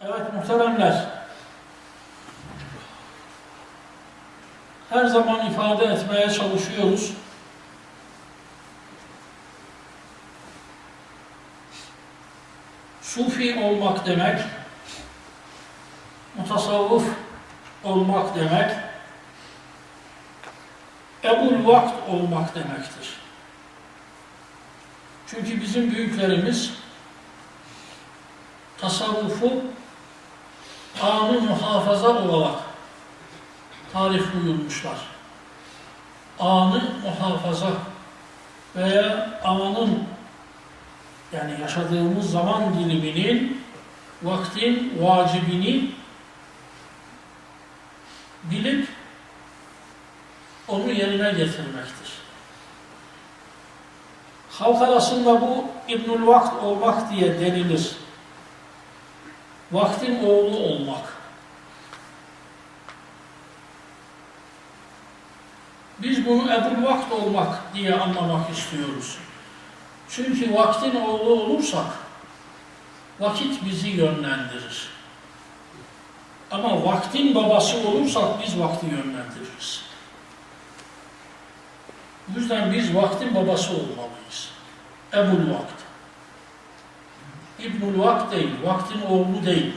Evet muhteremler. Her zaman ifade etmeye çalışıyoruz. Sufi olmak demek, mutasavvıf olmak demek, ebul vakt olmak demektir. Çünkü bizim büyüklerimiz tasavvufu anı muhafaza olarak tarif buyurmuşlar. Anı muhafaza veya anın yani yaşadığımız zaman diliminin vaktin vacibini bilip onu yerine getirmektir. Halk arasında bu İbnül Vakt olmak diye denilir. Vaktin oğlu olmak. Biz bunu Ebul Vakt olmak diye anlamak istiyoruz. Çünkü vaktin oğlu olursak vakit bizi yönlendirir. Ama vaktin babası olursak biz vakti yönlendiririz. Bu yüzden biz vaktin babası olmalıyız. Ebul Vakt. İbnül Vakt değil, vaktin oğlu değil.